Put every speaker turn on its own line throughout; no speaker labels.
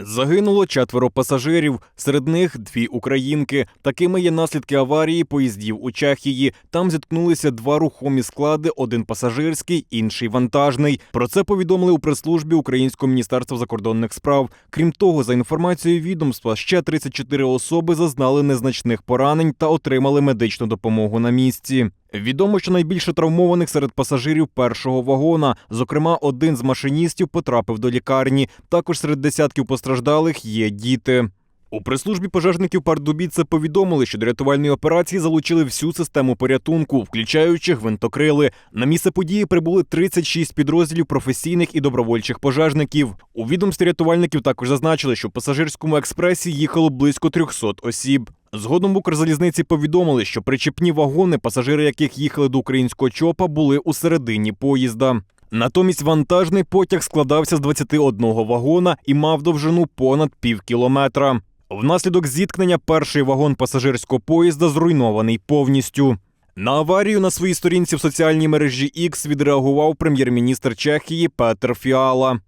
Загинуло четверо пасажирів, серед них дві українки. Такими є наслідки аварії поїздів у Чехії. Там зіткнулися два рухомі склади: один пасажирський, інший вантажний. Про це повідомили у прес-службі Українського міністерства закордонних справ. Крім того, за інформацією відомства, ще 34 особи зазнали незначних поранень та отримали медичну допомогу на місці. Відомо, що найбільше травмованих серед пасажирів першого вагона. Зокрема, один з машиністів потрапив до лікарні. Також серед десятків постраждалих є діти. У прес-службі пожежників Пардубіце повідомили, що до рятувальної операції залучили всю систему порятунку, включаючи гвинтокрили. На місце події прибули 36 підрозділів професійних і добровольчих пожежників. У відомстві рятувальників також зазначили, що в пасажирському експресі їхало близько 300 осіб. Згодом в Укрзалізниці повідомили, що причепні вагони, пасажири яких їхали до українського ЧОПа, були у середині поїзда. Натомість вантажний потяг складався з 21 вагона і мав довжину понад пів кілометра. Внаслідок зіткнення перший вагон пасажирського поїзда зруйнований повністю. На аварію на своїй сторінці в соціальній мережі X відреагував прем'єр-міністр Чехії Петер Фіала.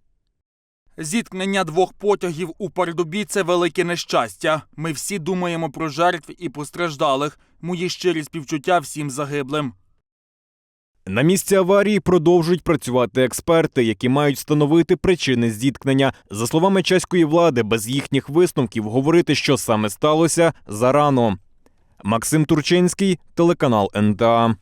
Зіткнення двох потягів у Пардубі – це велике нещастя. Ми всі думаємо про жертв і постраждалих. Мої щирі співчуття всім загиблим.
На місці аварії продовжують працювати експерти, які мають встановити причини зіткнення. За словами чеської влади, без їхніх висновків говорити, що саме сталося, зарано. Максим Турчинський, телеканал НТА.